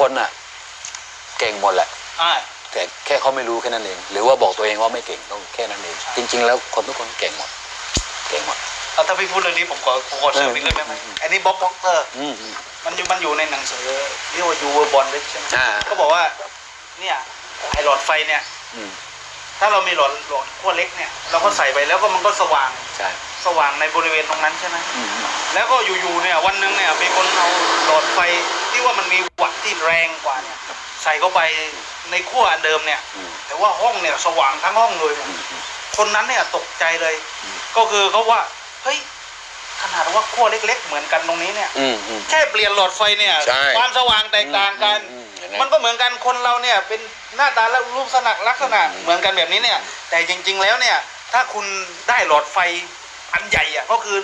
คนอะ เก่งหมดแหละอ่า แต่แค่เขาไม่รู้แค่นั้นเอง หรือว่าบอกตัวเองว่าไม่เก่งต้องแค่นั้นเอง จริง ๆ แล้วคนทุกคนเก่งหมด เก่งหมด เอาถ้าพี่พูดเรื่องนี้ผมขอผมขอเสริมอีกเรื่องได้ไหมอืมอันนี้บ๊อบบ็อกเตอร์ อืมอืม มันอยู่มันอยู่ในหนังสือเรียกว่ายูเวอร์บอลใช่ไหมอ่า ก็บอกว่า เนี่ยไอหลอดไฟเนี่ย อืมถ้าเรามีหลอดหลอดขั้วเล็กเนี่ย เราก็ใส่ไปแล้วก็มันก็สว่าง ใช่สว่างในบริเวณตรงนั้นใช่ไหม อืมอืม แล้วก็อยู่ๆเนี่ยวันหนึ่งเนี่ยมีคนเอาหลอดไฟที่ว่ามันมีวัตต์ ที่แรงกว่าเนี่ยใส่เข้าไปในขั้วอันเดิมเนี่ยอืมแต่ว่าห้องเนี่ยสว่างทั้งห้องเลยเนี่ยอืมอืมคนนั้นเนี่ยตกใจเลยอืมก็คือเขาว่าเฮ้ยขนาดว่าขั้วเล็ก ๆ เหมือนกันตรงนี้เนี่ย อืมอืม แค่เปลี่ยนหลอดไฟเนี่ย ใช่ความสว่างแตกต่างกัน อืมอืมเห็นไหมมันก็เหมือนกันคนเราเนี่ย เป็นหน้าตาและรูปลักษณะอืมเหมือนกันแบบนี้เนี่ย แต่จริง ๆ แล้วเนี่ย ถ้าคุณได้หลอดไฟอันใหญ่อะก็คือ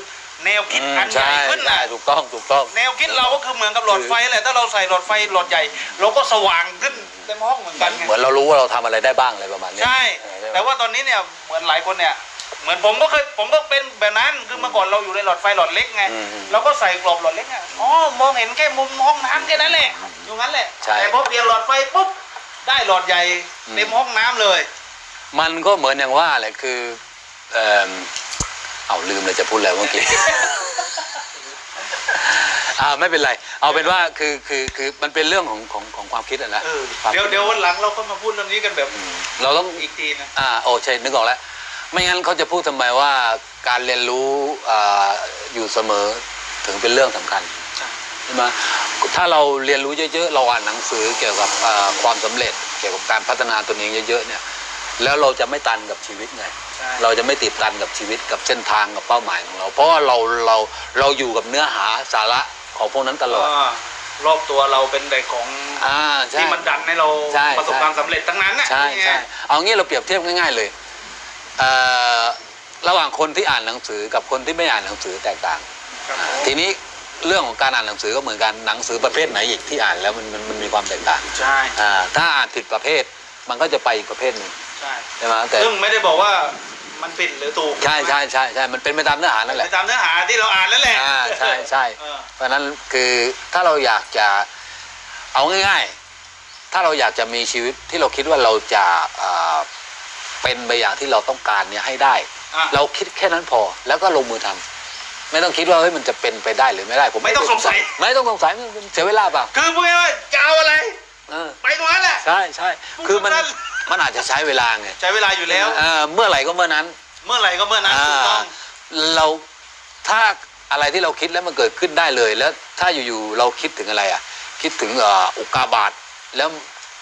แนวคิดอืมอันใหญ่ใช่ขึ้นใช่นะถูกต้องถูกต้อง แนวคิดเราก็คือเหมือนกับหลอดไฟแหละถ้าเราใส่หลอดไฟหลอดใหญ่ เราก็สว่างขึ้นเต็มห้องเหมือนกันไงเหมือนเรารู้ว่าเราทำอะไรได้บ้างอะไรประมาณนี้ใช่เออใช่ไหมแต่ว่าตอนนี้เนี่ยเหมือนหลายคนเนี่ยเหมือนผมก็เคยผมก็เป็นแบบนั้นคือเมื่อก่อนเราอยู่ในหลอดไฟหลอดเล็กไงอืมอืมเราก็ใส่กรอบหลอดเล็กอะอ๋อมองเห็นแค่มุมห้องน้ำแค่นั้นแหละอยู่งั้นแหละใช่แต่พอเปลี่ยนหลอดไฟปุ๊บได้หลอดใหญ่อืมเต็มห้องน้ำเลย มันก็เหมือนอย่างว่าแหละคือ เออเอาลืมเลยจะพูดอะไรเมื่อกี้อ่าไม่เป็นไร เอาเป็นว่าคือคือคือมันเป็นเรื่องของของของความคิดอะนะเออความเดี๋ยวคิเดี๋ยววันหลังเราก็มาพูดเรื่องนี้กันแบบอืมเราต้อง อีกทีนะ อ่าโอใช่นึกออกแล้ว ไม่งั้นเขาจะพูดทำไมว่าการเรียนรู้อ่าอยู่เสมอถึงเป็นเรื่องสำคัญใช่ ใช่ไหมถ้าเราเรียนรู้เยอะๆ เราอ่านหนังสือเกี่ยวกับอ่าความสำเร็จ เกี่ยวกับการพัฒนาตัวเองเยอะๆเนี่ย แล้วเราจะไม่ตันกับชีวิตไงใช่เราจะไม่ติดตันกับชีวิตกับเส้นทางกับเป้าหมายของเรา เพราะว่าเราเราเราอยู่กับเนื้อหาสาระของพวกนั้นตลอดอ่ารอบตัวเราเป็นแต่ของอ่าใช่ที่มันดันให้เราใช่ประสบใช่ความสำเร็จทั้งนั้นน่ะใช่นี่ไงใช่เอางี้เราเปรียบเทียบง่าย ๆ เลยเอ่อระหว่างคนที่อ่านหนังสือกับคนที่ไม่อ่านหนังสือแตกต่างครับผมทีนี้เรื่องของการอ่านหนังสือก็เหมือนกันหนังสือประเภทไหนอีกที่อ่านแล้วมันมันมันมีความแตกต่างใช่อ่าถ้าอ่านผิดประเภทมันก็จะไปอีกประเภทหนึ่ง ใช่ใช่ไหมแต่ซึ่งไม่ได้บอกว่ามันผิดหรือถูกใช่ใช่ใช่ใช่มันเป็นไปตามเนื้อหานั่นแหไปละตามเนื้อหาที่เราอ่านนั่นแหละอ่าใช่ใช่เออเพราะฉะนั้นคือถ้าเราอยากจะเอาง่าย ๆ ถ้าเราอยากจะมีชีวิตที่เราคิดว่าเราจะอ่าเป็นไปอย่างที่เราต้องการเนี่ยให้ได้อะเราเราคิดแค่นั้นพอแล้วก็ลงมือทำไม่ต้องคิดว่าเฮ้ยมันจะเป็นไปได้หรือไม่ได้ ผมไม่ต้องสงสัย ไม่ต้องสงสัยมันเสียเวลาเปล่าคือพูดง่ายๆว่าจะเอาอะไรเออไปตรงนั้นแหละใช่ใช่คือมันนั่น มันอาจจะใช้เวลาไงใช้เวลาอยู่แล้วเออเมื่อไหร่ก็เมื่อนั้น เมื่อไหร่ก็เมื่อนั้นอ่าถูกต้องเราถ้าอะไรที่เราคิดแล้วมันเกิดขึ้นได้เลย แล้วถ้าอยู่ๆเราคิดถึงอะไรอะ คิดถึงเอ่ออุกกาบาตแล้ว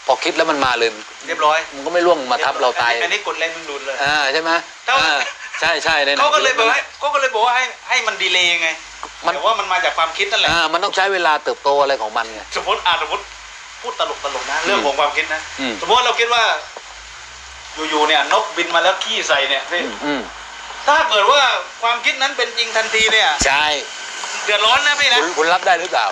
พอคิดแล้วมันมาเลย เรียบร้อย มันก็ไม่ล่วงมาทับเราตายอันนี้กดแรงดึงดูดเลยอ่าใช่ไหมแต่ว่าอ่าใช่ใช่ในหนังเขาก็เลยสืบอกให้เขาก็เลยบอกว่าให้ให้มันดีเลย์ไงมันแต่ว่ามันมาจากความคิดนั่นแหละอ่ามันต้องใช้เวลาเติบโตอะไรของมันไงสมมติอ่าสมมติพูดตลกตลกๆนะ เรื่องของความคิดนะอืมสมมติว่าเราคิดว่า อยู่ๆเนี่ยนกบินมาแล้วขี้ใส่เนี่ยพี่อืมอืมถ้าเกิดว่าความคิดนั้นเป็นจริงทันทีเนี่ย ใช่เดือดร้อนนะพี่นะ คุณคุณรับได้หรือเปล่า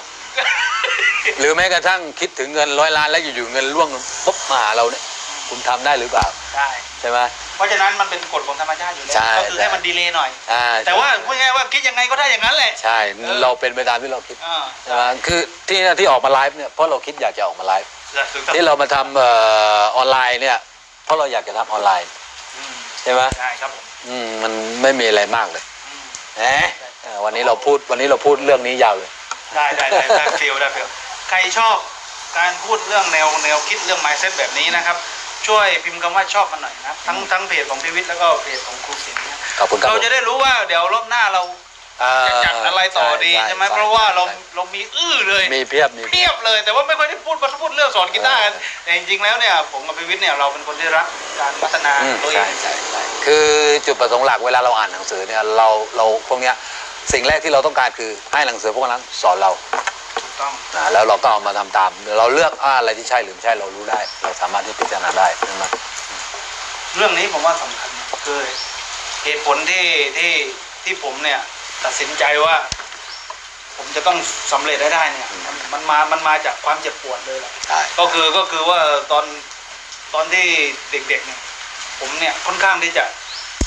หรือแม้กระทั่งคิดถึงเงินร้อยล้านแล้วอยู่ๆเงินล่วงปุ๊บมาหาเราเนี่ยคุณทำได้หรือเปล่า ใช่ ใช่ไหม เพราะฉะนั้นมันเป็นกฎของธรรมชาติอยู่แล้ว ใช่ก็คือให้มันดีเลย์หน่อย อ่าแต่ว่าพูดง่ายๆว่าคิดยังไงก็ได้อย่างนั้นแหละ ใช่เออ เราเป็นไปตามที่เราคิดอ่าใช่ไหมคือที่ที่ออกมาไลฟ์เนี่ยเพราะเราคิดอยากจะออกมาไลฟ์ ถูกต้องที่เรามาทำเอ่อออนไลน์เนี่ยเพ ราะเราอยากจะทำออนไลน์อืมใช่ไหมใช่ครับผมอืมมันไม่มีอะไรมากเลยอืมแหมเออวันนี้เราพูดวันนี้เราพูดเรื่องนี้ยาวเลย ได้ได้ได้ได้ฟิลได้ฟิลใครชอบการพูดเรื่องแนวแนวคิดเรื่อง mindset แบบนี้นะครับ ช่วยพิมพ์คำว่าชอบมาหน่อยนะครับ ทั้งทั้งเพจของพิวิทย์แล้วก็เพจของครูสิงห์นะขอบคุณครับเราจะได้รู้ว่าเดี๋ยวรอบหน้าเราอ่าจะจัดอะไร ต่อดีใช่ไหมเพราะว่าเราเรามีอื้อเลยมีเพียบมีเพียบเลยแต่ว่าไม่ค่อยได้พูดมาพูดเรื่องสอนกีตาร์กันแต่จริงๆแล้วเนี่ยผมกับพิวิทย์เนี่ยเราเป็นคนที่รักการพัฒนาอืมตัวเอใช่งใช่ใช่คือจุดประสงค์หลักเวลาเราอ่านหนังสือเนี่ยเราเราพวกเนี้ยสิ่งแรกที่เราต้องการคือให้หนังสือพวกนั้นสอนเราถูกต้องอ่าแล้วเราก็เอามาทำตาม เราเลือกอ่าอะไรที่ใช่หรือไม่ใช่เรารู้ได้ เราสามารถที่พิจารณาได้ใช่ไหมเรื่องนี้ผมว่าสำคัญนะคือเหตุผลที่ที่ที่ผมเนี่ย ตัดสินใจว่า ผมจะต้องสำเร็จได้ได้เนี่ยมันมันมามันมาจากความเจ็บปวดเลยแหละใช่ก็คือก็คือว่าตอนตอนที่เด็กๆเนี่ยผมเนี่ยค่อนข้างที่จะ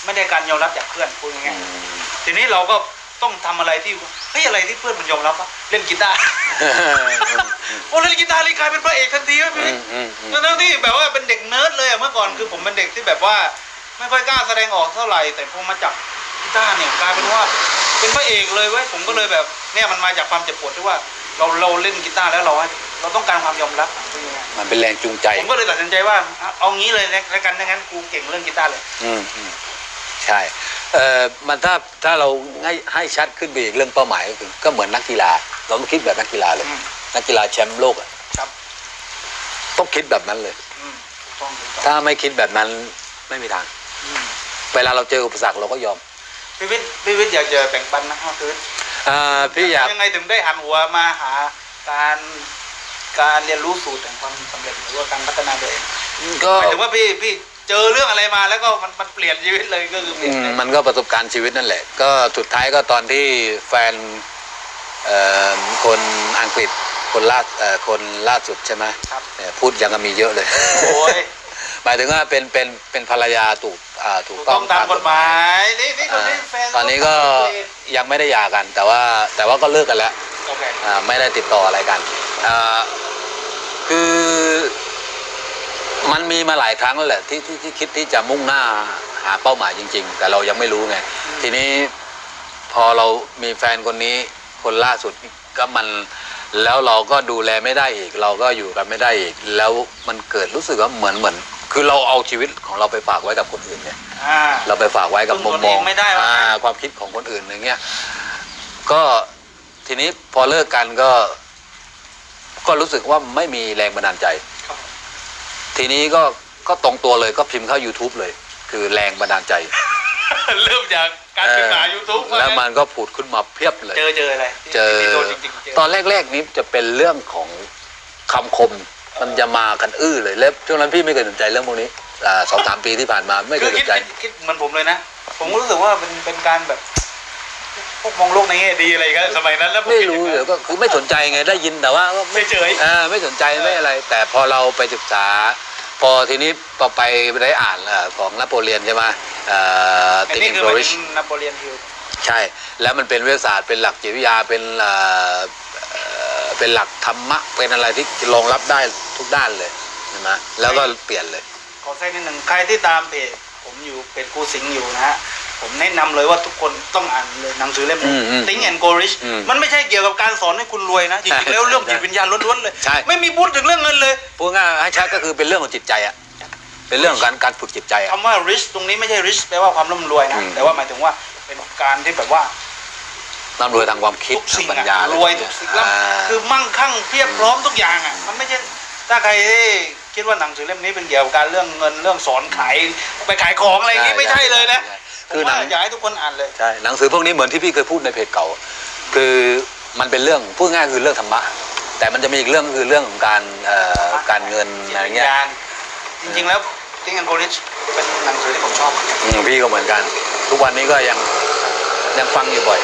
ไม่ได้การยอมรับจากเพื่อนพูดอืง่ายมๆทีนี้เราก็ต้องทำอะไรที่เฮ้ยอะไรที่เพื่อนมันยอมรับวะเล่นกีตาร์โอ้เล่นกีตาร์เลยกลายเป็นพระเอกทันทีวะอืพี่มอืมอืมทั้งๆที่แบบว่าเป็นเด็กเนิร์ดเลยอะเมื่อก่อนคือผมเป็นเด็กที่แบบว่า ไม่ค่อยกล้าแสดงออกเท่าไหร่ แต่พอมาจับกีตาร์เนี่ยกลายเป็นว่า เป็นพระเอกเลยเว้ยผมก็เลยแบบเนี่ยมันมาจากความเจ็บปวดที่ว่าเราเราเล่นกีตาร์แล้วเราเราต้องการความยอมรับอะเป็นยังไงมันเป็นแรงจูงใจ ผมก็เลยตัดสินใจว่าเอางี้เลยแล้วกันดังนั้นกูเก่งเรื่องกีตาร์เลยอืมอืมใช่เอ่อมันถ้าถ้าเราให้ให้ชัดขึ้นไปอีกเรื่องเป้าหมายก็คือก็เหมือนนักกีฬา เราต้องคิดแบบนักกีฬาเลยอืมนักกีฬาแชมป์โลกอะครับ ต้องคิดแบบนั้นเลยอืมถูกต้องถูกต้องถ้าไม่คิดแบบนั้นไม่มีทางอืมเวลาเราเจออุปสรรคเราก็ยอม พี่วิทย์พี่วิทย์อยากจะแบ่งปันนะพี่วิทย์อ่าพี่อยากยังไงถึงได้หันหัวมาหาการการเรียนรู้สูตรแห่งความสำเร็จหรือว่าการพัฒนาตัวเองก็หมายถึงว่าพี่พี่เจอเรื่องอะไรมาแล้วก็มันมันเปลี่ยนชีวิตเลยก็คือเปลี่อืยนมเลยมันก็ประสบการณ์ชีวิตนั่นแหละ ก็สุดท้ายก็ตอนที่แฟนเอ่อคนอังกฤษคนล่าเอ่อคนล่าสุดใช่ไหมครับเนี่ยพูดยังก็มีเยอะเลยโอ้ยหมายถึงว่าเป็นเป็นเป็นภรรยาถูก อ่าถูถูกกต้ต้อองงตามกฎหมายนี่นี่คนอ่านี้แฟนตอนนี้ก็ยังไม่ได้หย่ากัน แต่ว่าแต่ว่าก็เลิกกันแล้วโอเคอ่าไม่ได้ติดต่ออะไรกันอ่าคือมันมีมาหลายครั้งแล้วแหละที่ที่ที่คิดที่จะมุ่งหน้าหาเป้าหมายจริง ๆ แต่เรายังไม่รู้ไงทีนี้พอเรามีแฟนคนนี้คนล่าสุดก็มัน แล้วเราก็ดูแลไม่ได้อีก เราก็อยู่กันไม่ได้อีก แล้วมันเกิดรู้สึกว่าเหมือนเหมือน คือเราเอาชีวิตของเราไปฝากไว้กับคนอื่นเนี่ย อ่า เราไปฝากไว้กับพึ่มุงมตนมเอองงไม่ได้วะอ่าความคิดของคนอื่นอย่างเงี้ยก็ทีนี้พอเลิกกันก็ ก็รู้สึกว่าไม่มีแรงบันดาลใจ ครับทีนี้ก็ก็ตรงตัวเลยก็พิมพ์เข้า YouTube เลย คือแรงบันดาลใจ เริ่มจาก การศึกษาเออยูทูบแล้วมันก็ผุดขึ้นมาเพียบเลย เจอเจออะไรเจอ ที่โดนจริงๆเจอตอนแรกๆนี้จะเป็นเรื่องของคำคมมันจะมากันอื้อเลยแล้วช่วงนั้นพี่ไม่เคยสนใจเรื่องพวกนี้อ่าสองสามปีที่ผ่านมาไม่เคคืยอสคิดนใจ คิดคิดเหมือนผมเลยนะ ผมก็รู้สึกว่าเป็นเป็นการแบบ พวกมองโลกในแง่ดีอะไรกันสมัยนั้นแล้วผไม่คิดรู้อย่างเดี๋นั้ยวนก็คือไม่สนใจไงได้ยินแต่ว่าก็ไม่เฉยอ่าไม่สนใจไม่อะไร แต่พอเราไปศึกษา พอทีนี้พอไปได้อ่านเอ่อของนโปเลียนใช่ไหมเอ่ออันตินี้งคือโกมันริชเป็นนโปเลียนฮิลใช่ แล้วมันเป็นวิทยาศาสตร์เป็นหลักจิตวิทยาเป็นเอ่อเอ่อเป็นหลักธรรมะเป็นอะไรที่รองรับได้ทุกด้านเลยใช่ไหมแล้วก็เปลี่ยนเลย ขอแทรกนิดหนึ่งใครที่ตามเพจผมอยู่เพจครูสิงห์อยู่นะฮะ ผมแนะนำเลยว่าทุกคนต้องอ่านเลยหนังสือเล่มอืนี้มอืม Think and Go Rich อืมมันไม่ใช่เกี่ยวกับการสอนให้คุณรวยนะจใช่ริงๆแล้วเรื่องใช่จิตวิญญาณล้วนๆเลยใช่ไม่มีพูดถึงเรื่องเงินเลยพูดง่ายๆให้ชัดก็คือเป็นเรื่องของจิตใจอะเป็นเรื่องของการการฝึกจิตใจอะคำว่า rich ตรงนี้ไม่ใช่ rich แปลว่าความร่ำรวยนะอืมแต่ว่าหมายถึงว่าเป็นการที่แบบว่าร่ำรวยทางความคิดทุกทางสิ่งปัญอะญารวยทุกสิ่งแล้วอ่าคือมั่งคั่งเพียบพร้อมทุกอย่างอะมันไม่ใช่ถ้าใครที่คิดว่าหนังสือเล่มนี้เป็นเกี่ยวกับการเรื่องเงินเรื่องสอนขายไปขายของอะไรอย่างนี้ไม่ใช่เลยนะ คือผมหนัว่างอยากให้ทุกคนอ่านเลยใช่หนังสือพวกนี้เหมือนที่พี่เคยพูดในเพจเก่า คือมันเป็นเรื่องพูดง่ายคือเรื่องธรรมะแต่มันจะมีอีกเรื่องคือเรื่องของการเอ่อการเงินอะไรเงี้ยจริงๆแล้วทิงแอนโกริชเป็นหนังสือที่ผมชอบอืมพี่ก็เหมือนกัน ทุกวันนี้ก็ยังยังฟังอยู่บ่อย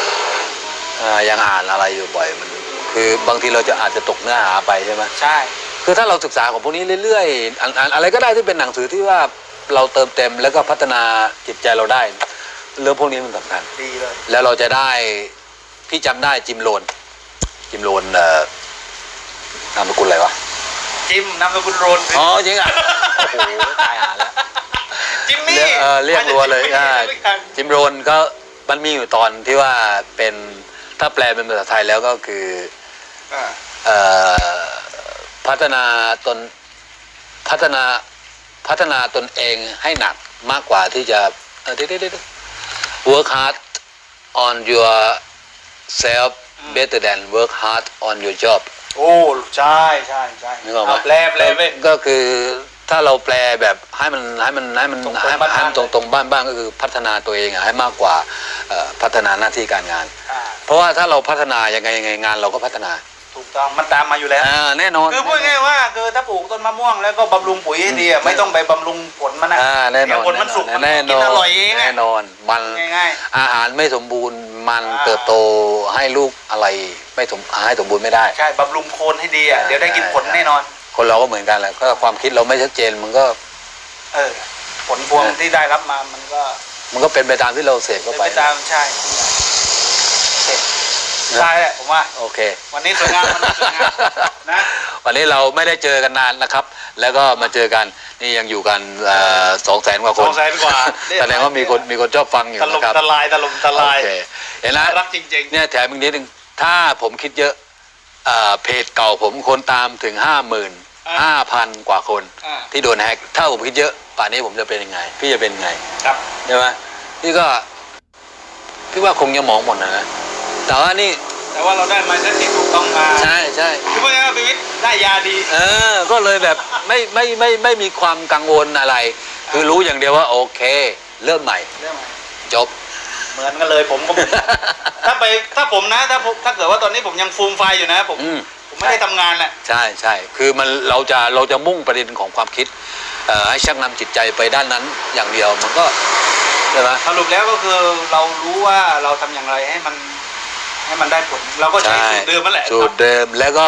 อ่ายังอ่านอะไรอยู่บ่อยมัน คือบางทีเราจะอาจจะตกเนื้อหาไปใช่ไหมใช่ คือถ้าเราศึกษาของพวกนี้เรื่อยๆอ่านอ่านอะไรก็ได้ที่เป็นหนังสือที่ว่าเราเติมเต็มแล้วก็พัฒนาจิตใจเราได้ เรื่องพวกนี้มันสำคัญ ดีเลย แล้วเราจะได้พี่จำได้จิมโลน จิมโลนเอ่อนามสกุลอะไรวะ จิมนามสกุลโรนอ๋อจริงอะ โอ้โหตายหาแล้ว จิมมี่เรียกเออเรียกรัวเลยอ่าอ่าจิมโลนก็มันมีอยู่ตอนที่ว่าเป็นถ้าแปลเป็นภาษาไทยแล้วก็คือเอ่อพัฒนาตนพัฒนาพัฒนาตนเองให้หนักมากกว่าที่จะเออเดี๋ยวเดี๋ยวเดี๋ยว work hard on your self better than work hard on your job โอ้ใช่ใช่ใช่นึกออกไหมแปลแปลไปก็คือถ้าเราแปลแบบให้มันให้มันให้มันตรงๆให้มันบ้านๆให้มันตรงตรงบ้านบ้านก็คือพัฒนาตัวเองอะให้มากกว่าเอ่อพัฒนาหน้าที่การงานอ่าเพราะว่าถ้าเราพัฒนายังไงยังไงงานเราก็พัฒนา ถูกต้องมันตามมาอยู่แล้ว อ่าแน่นอนคือพูดง่ายๆว่าคือถ้าปลูกต้นมะม่วงแล้วก็บำรุงปุ๋ยให้ดีอะไม่ต้องไปบำรุงผลมันนะอ่าแน่นอนเดี๋ยวผลมันสุกมันแน่กินนอนอร่อยเองอะแน่นอนมัน ง่าย อาหารไม่สมบูรณ์มันอ่า เติบโตให้ลูกอะไรไม่สมให้สมบูรณ์ไม่ได้ ๆใช่บำรุงโคนให้ดีอะอ่าเดี๋ยวได้กินผลแน่นอน คนเราก็เหมือนกันแหละก็ความคิดเราไม่ชัดเจนมันก็เออ ผลพวงที่ได้รับมามันก็มันก็เป็นไปตามที่เราเสพเป็เข้านไปไปตามใช่ ใช่แหละผมว่า โอเค วันนี้สวยงามวันนี้สวยงามนะ วันนี้เราไม่ได้เจอกันนานนะครับ แล้วก็มาเจอกันนี่ยังอยู่กันสองแสนกว่าคนสองแสนกว่าแสดงว่ามีคนมีคนชอบฟังอยู่ตลมนะครับตะลายตลมตะลายโอเคเห็นนะรักจริงเนี่ยแถมอีกนิดนึงถ้าผมคิดเยอะเอ่อเพจเก่าผมคนตามถึงห้าหมื่นห้าพันกว่าคนอ่าที่โดนแฮกถ้าผมคิดเยอะป่านนี้ผมจะเป็นยังไง พี่จะเป็นยังไงๆครับใช่ไหมพี่ก็พี่ว่าคงจะมองหมดนะนะ แต่ว่านี่แต่ว่าเราได้มาเส้นที่ถูกต้องมาใช่ใช่คือว่าพิวิทย์ได้ยาดี เออ ก็เลยแบบไม่ไม่ไม่ไม่มีความกังวลอะไร คือรู้อย่างเดียวว่าโอเค เริ่มใหม่เรื่องอะไรจบ เหมือนกันเลยผมก็ ถ้าไปถ้าผมนะถ้าผมถ้าเกิดว่าตอนนี้ผมยังฟูมไฟายอยู่นะผมอืม ผมไม่ได้ทำงานแหละ ใช่ใช่ คือมันเราจะเราจะมุ่งประเด็นของความคิดเอ่อให้ชักนำจิตใจไปด้านนั้นอย่างเดียวมันก็ใช่ไหมสรุปแล้วก็คือเรารู้ว่าเราทำอย่างไรให้มัน ให้มันได้ผลเราก็ใช้สูตรเดิมนั่นแหละสูตรเดิมแล้วก็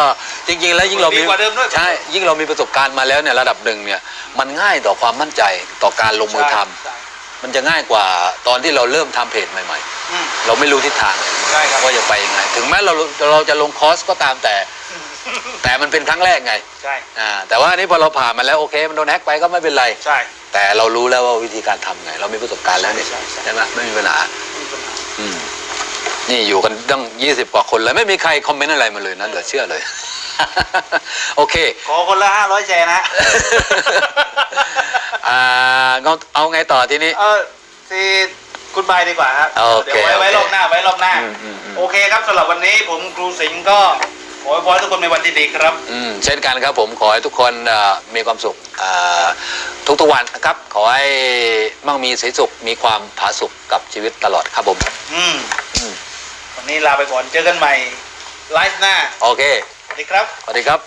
จริง ๆ แล้วยิ่งเรามีดีกว่าเดิมด้วยใช่ยิ่งเรามีประสบการณ์มาแล้วเนี่ยระดับหนึ่งเนี่ยมันง่ายต่อความมั่นใจต่อการลงมือทำใช่มันจะง่ายกว่าตอนที่เราเริ่มทำเพจใหม่อืมๆเราไม่รู้ทิศทางใช่ครับว่าจะไปยังไง ถึงแม้เราเราจะลงคอร์สก็ตามแต่ แต่มันเป็นครั้งแรกไงใช่อ่าแต่ว่าอันนี้พอเราผ่านมาแล้วโอเค มันโดนแฮกไปก็ไม่เป็นไรใช่แต่เรารู้แล้วว่าวิธีการทำไง เรามีประสบการณ์แล้วเนี่ยใช่ใช่ใช่ไหมไม่มีปัญหาไม่มีปัญหาอืม นี่อยู่กันตั้งยี่สิบกว่าคนเลยไม่มีใครคอมเมนต์อะไรมาเลยนะเหลือเชื่อเลย โอเค ขอคนละห้าร้อยแชร์นะ อ่าเอาเอาไงต่อทีนี้ เออซีคุณบายดีกว่าครับโอเคเดี๋ยวไว้ไว้โอเครอบหน้าไว้รอบหน้า อืมอืมอืม โอเคครับสำหรับวันนี้ผมครูสิงห์ก็ขอให้พรทุกคนในวันที่ดีครับ อืมเช่นกันครับผมขอให้ทุกคนเอ่อมีความสุขอ่าทุกๆวันนะครับ ขอให้มั่งมีสีสุขมีความผาสุขกับชีวิตตลอดครับผม อืมอืม วันนี้ลาไปก่อนเจอกันใหม่ไลฟ์หน้า โอเค สวัสดีครับ สวัสดีครับ